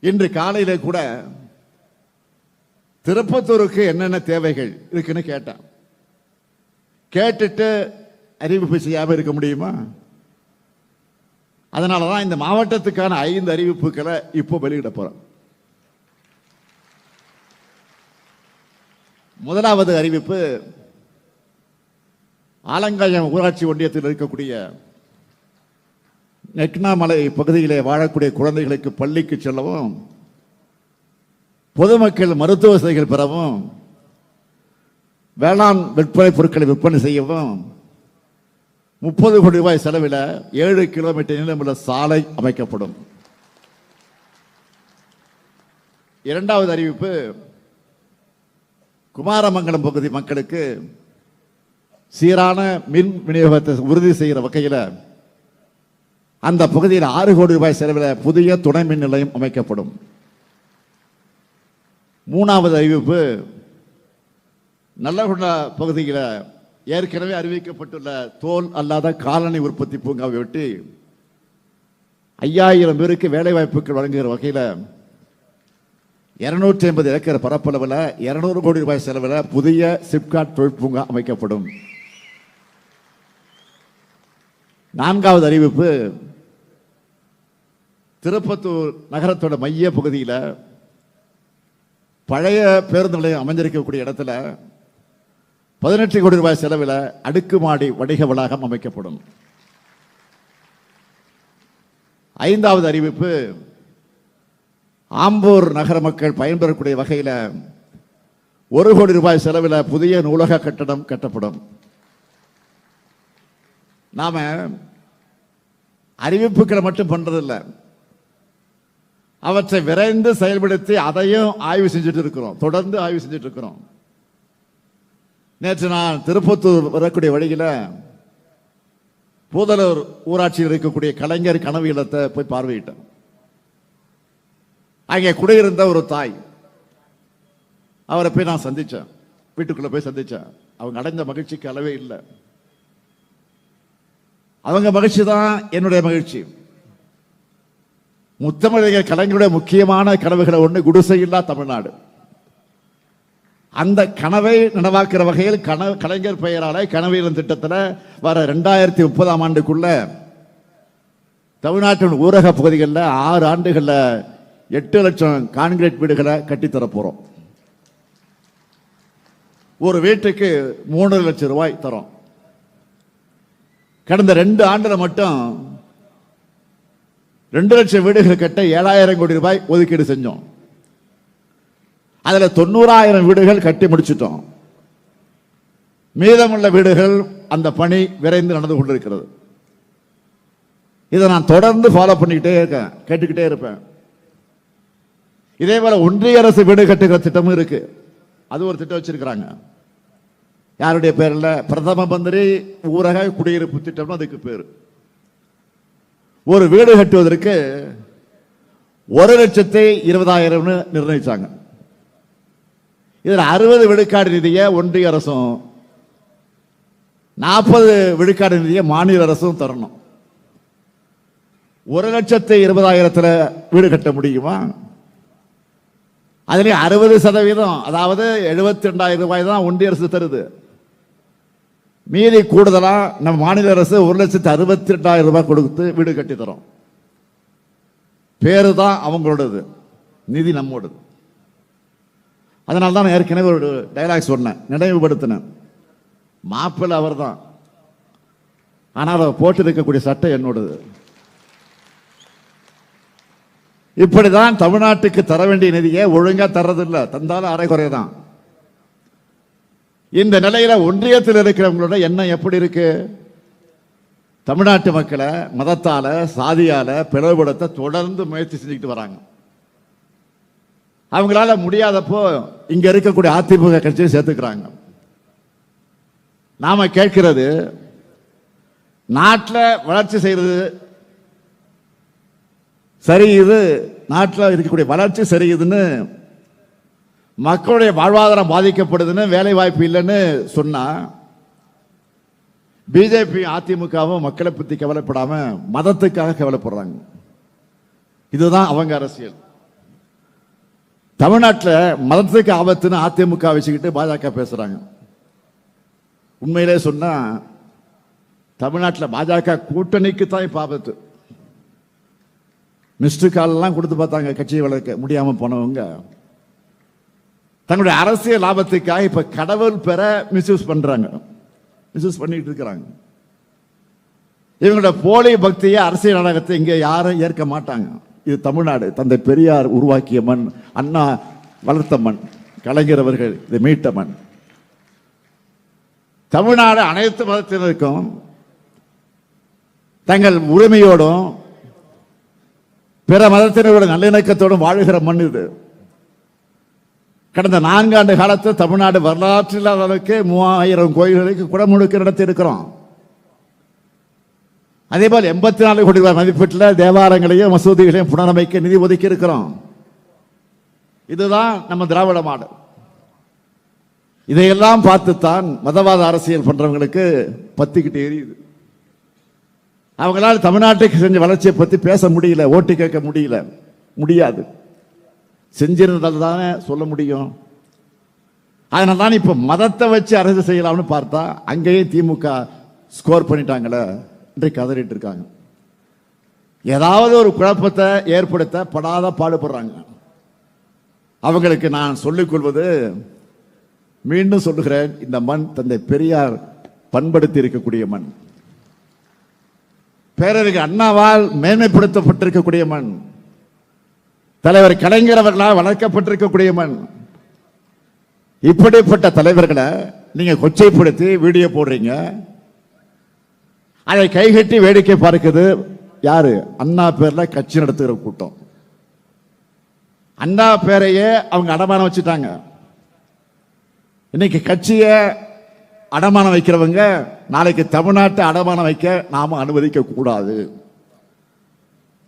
இன்று காலையில கூட திருப்பத்தூருக்கு என்னென்ன தேவைகள் இருக்குன்னு கேட்டான். கேட்டுட்டு அறிவிப்பு செய்யாமல் இருக்க முடியுமா? அதனால தான் இந்த மாவட்டத்துக்கான ஐந்து அறிவிப்புகளை இப்போ வெளியிட போறோம். முதலாவது அறிவிப்பு ஆலங்காயம் ஊராட்சி ஒன்றியத்தில் இருக்கக்கூடிய நெக்னாமலை பகுதியிலே வாழக்கூடிய குழந்தைகளுக்கு பள்ளிக்கு செல்லவும் பொதுமக்கள் மருத்துவ வசதிகள் பெறவும் வேளாண் விற்பனை பொருட்களை விற்பனை செய்யவும் முப்பது கோடி ரூபாய் செலவில் ஏழு கிலோமீட்டர் நீளமுள்ள சாலை அமைக்கப்படும். இரண்டாவது அறிவிப்பு குமாரமங்கலம் பகுதி மக்களுக்கு சீரான மின் விநியோகத்தை உறுதி செய்கிற வகையில் அந்த பகுதியில் ஆறு கோடி ரூபாய் செலவில் புதிய துணை மின் நிலையம் அமைக்கப்படும். மூணாவது அறிவிப்பு நல்லகுண்டா பகுதியில் ஏற்கனவே அறிவிக்கப்பட்டுள்ள தோல் அல்லாத காலணி உற்பத்தி பூங்காவை ஒட்டி ஐயாயிரம் பேருக்கு வேலை வாய்ப்புகள் வழங்குகிற வகையில் இருநூற்றி ஐம்பது ஏக்கர் பரப்பளவில் இருநூறு கோடி ரூபாய் செலவில் புதிய சிப்காட் தொழிற்பூங்கா அமைக்கப்படும். நான்காவது அறிவிப்பு திருப்பத்தூர் நகரத்தோட மைய பகுதியில் பழைய பேருந்து நிலையம் அமைஞ்சிருக்கக்கூடிய இடத்துல பதினெட்டு கோடி ரூபாய் செலவில் அடுக்குமாடி வணிக வளாகம் அமைக்கப்படும். ஐந்தாவது அறிவிப்பு ஆம்பூர் நகர மக்கள் பயன்பெறக்கூடிய வகையில் ஒரு கோடி ரூபாய் செலவில் புதிய நூலக கட்டடம் கட்டப்படும். நாம் அறிவிப்புகளை மட்டும் பண்ணுறதில்லை அவற்றை விரைந்து செயல்படுத்தி அதையும் ஆய்வு செஞ்சுட்டு இருக்கிறோம் தொடர்ந்து ஆய்வு செஞ்சுட்டு இருக்கிறோம் நேற்று நான் திருப்பத்தூர் வரக்கூடிய வழியில் பூதலூர் ஊராட்சியில் இருக்கக்கூடிய கலைஞர் கனவு இல்லத்தை போய் பார்வையிட்டேன். அங்கே குடியிருந்த ஒரு தாய் அவரை போய் நான் சந்தித்தேன் வீட்டுக்குள்ள போய் சந்தித்தேன் அவங்க அடைந்த மகிழ்ச்சிக்கு அளவே இல்லை. அவங்க மகிழ்ச்சி தான் என்னுடைய மகிழ்ச்சி. முத்தமிழக கலைஞருடைய முக்கியமான கனவுகளை ஒன்று குடிசையில்லா தமிழ்நாடு. அந்த கனவை நனவாக்குற வகையில் கன கலைஞர் பெயராலே கனவீரன் திட்டத்தில் வர ரெண்டாயிரத்தி முப்பதாம் ஆண்டுக்குள்ள தமிழ்நாட்டின் ஊரக பகுதிகளில் ஆறு ஆண்டுகளில் எட்டு லட்சம் கான்கிரீட் வீடுகளை கட்டித்தர ஒரு வீட்டுக்கு மூணு லட்சம் ரூபாய் தரோம். கடந்த ரெண்டு ஆண்டில் மட்டும் ரெண்டு லட்சம் வீடுகள் கட்ட ஏழாயிரம் கோடி ரூபாய் ஒதுக்கீடு செஞ்சோம். அதுல தொண்ணூறாயிரம் வீடுகள் கட்டி முடிச்சிட்டோம். மீதமுள்ள வீடுகள் அந்த பணி விரைந்து நடந்து கொண்டிருக்கிறது. இதை நான் தொடர்ந்து ஃபாலோ பண்ணிக்கிட்டே இருக்கேன் கேட்டுக்கிட்டே இருப்பேன். இதே போல ஒன்றிய அரசு வீடு கட்டுகிற திட்டமும் இருக்கு. அது ஒரு திட்டம் வச்சிருக்கிறாங்க. யாருடைய பேரில்? பிரதம மந்திரி ஊரக குடியிருப்பு திட்டம்னு அதுக்கு பேர். ஒரு வீடு கட்டுவதற்கு ஒரு லட்சத்தி இருபதாயிரம்னு நிர்ணயிச்சாங்க. இதில் அறுபது விழுக்காடு நிதியை ஒன்றிய அரசும் நாற்பது விழுக்காடு நிதியை மாநில அரசும் தரணும். ஒரு லட்சத்தி இருபதாயிரத்தில் வீடு கட்ட முடியுமா? அதுலேயும் அறுபது சதவீதம் அதாவது எழுபத்தி ரெண்டாயிரம் ரூபாய் தான் ஒன்றிய அரசு தருது. மீதி கூடுதலாக நம்ம மாநில அரசு ஒரு லட்சத்தி அறுபத்தி ரெண்டாயிரம் ரூபாய் கொடுத்து வீடு கட்டி தரோம். பேரு தான் அவங்களோடது. நிதி நம்மோடது. அதனால தான் நான் ஏற்கனவே ஒரு டைலாக் சொன்னேன். நினைவுபடுத்தினேன். மாப்பிள்ளை அவர் தான் ஆனால் அவர் போட்டிருக்கக்கூடிய சட்டை என்னோடது. இப்படிதான் தமிழ்நாட்டுக்கு தர வேண்டிய நிதியை ஒழுங்காக தர்றதில்லை. தந்தாலும் அரைகுறை தான் இந்த நிலையில ஒன்றியத்தில் இருக்கிறவங்களோட எண்ணம் எப்படி இருக்கு? தமிழ்நாட்டு மக்களை மதத்தால சாதியால பிளவுபடுத்த தொடர்ந்து முயற்சி செஞ்சுக்கிட்டு வராங்க. அவங்களால முடியாதப்போ இங்க இருக்கக்கூடிய அதிமுக கட்சியை சேர்த்துக்கிறாங்க. நாம கேட்கிறது நாட்டில் வளர்ச்சி செய்யறது சரி இது நாட்டில் இருக்கக்கூடிய வளர்ச்சி சரியுதுன்னு மக்களுடைய வாழ்வாதாரம் பாதிக்கப்படுதுன்னு வேலை வாய்ப்பு இல்லைன்னு சொன்னா பிஜேபி அதிமுகவும் மக்களை பற்றி கவலைப்படாம மதத்துக்காக கவலைப்படுறாங்க. இதுதான் அவங்க அரசியல். தமிழ்நாட்டில் மதத்துக்கு ஆபத்துன்னு அதிமுக வச்சுக்கிட்டு பாஜக பேசுறாங்க. உண்மையிலே சொன்னா தமிழ்நாட்டில் பாஜக கூட்டணிக்கு தான் இப்போ ஆபத்து. மிஸ்டு கால்லாம் கொடுத்து பார்த்தாங்க கட்சியை வளர்க்க முடியாமல் போனவங்க. தங்களுடைய அரசியல் லாபத்துக்காக இப்ப கடவுள் பெற மிஸ்யூஸ் பண்றாங்க. மிஸ்யூஸ் பண்ணிட்டு இருக்கிறாங்க. இவங்களோட போலி பக்தியை அரசியல் நாடகத்தை இங்க யாரும் ஏற்க மாட்டாங்க. இது தமிழ்நாடு. தந்தை பெரியார் உருவாக்கிய மண் அண்ணா வளர்த்த மண் கலைஞர் அவர்கள் இதை மீட்ட மண். தமிழ்நாடு அனைத்து மதத்தினருக்கும் தங்கள் உரிமையோடும் பிற மதத்தினரோட நல்லிணக்கத்தோடும் வாழுகிற மண் இது. கடந்த நான்காண்டு காலத்தில் தமிழ்நாடு வரலாற்றில் இல்லாத அளவுக்கு மூவாயிரம் கோயில்களுக்கு குடமுழுக்கு நடத்தி இருக்கிறோம் அதே போல் எண்பத்தி நாலு கோடி ரூபாய் மதிப்பீட்டில் தேவாலயங்களையும் மசூதிகளையும் புனரமைக்க நிதி ஒதுக்கி இருக்கிறோம் இதுதான் நம்ம திராவிட மாடு இதையெல்லாம் பார்த்துத்தான் மதவாத அரசியல் பண்றவங்களுக்கு பத்திக்கிட்டு எரியுது. அவங்களால் தமிழ்நாட்டுக்கு செஞ்ச வளர்ச்சியை பத்தி பேச முடியல ஓட்டு கேட்க முடியல முடியாது. செஞ்சிருந்தால் தானே சொல்ல முடியும். அதனால தான் இப்போ மதத்தை வச்சு அரசு செய்யலாம்னு பார்த்தா அங்கேயும் திமுக ஸ்கோர் பண்ணிட்டாங்களே இன்றைக்கு கதறிட்டு இருக்காங்க ஏதாவது ஒரு குழப்பத்தை ஏற்படுத்த படாத பாடுபடுறாங்க. அவங்களுக்கு நான் சொல்லிக் கொள்வது மீண்டும் சொல்லுகிறேன் இந்த மண் தந்தை பெரியார் பண்படுத்தி இருக்கக்கூடிய மண். பேரறிஞர் அண்ணாவால் மேன்மைப்படுத்தப்பட்டிருக்கக்கூடிய மண். தலைவர் கலைஞர் அவர்களால் வளர்க்கப்பட்டிருக்கக்கூடிய மண். இப்படிப்பட்ட தலைவர்களை நீங்க கொச்சைப்படுத்தி வீடியோ போடுறீங்க. அதை கைகட்டி வேடிக்கை பார்க்குது யாரு? அண்ணா பேர்ல கட்சி நடத்துகிற கூட்டம். அண்ணா பேரையே அவங்க அடமானம் வச்சுட்டாங்க. இன்னைக்கு கட்சியை அடமானம் வைக்கிறவங்க நாளைக்கு தமிழ்நாட்டை அடமானம் வைக்க நாம அனுமதிக்க கூடாது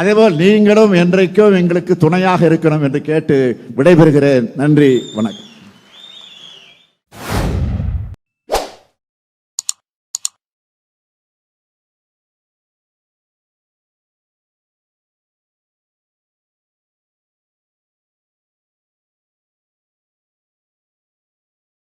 அதேபோல் நீங்களும் என்றைக்கும் எங்களுக்கு துணையாக இருக்கணும் என்று கேட்டு விடைபெறுகிறேன். நன்றி வணக்கம்.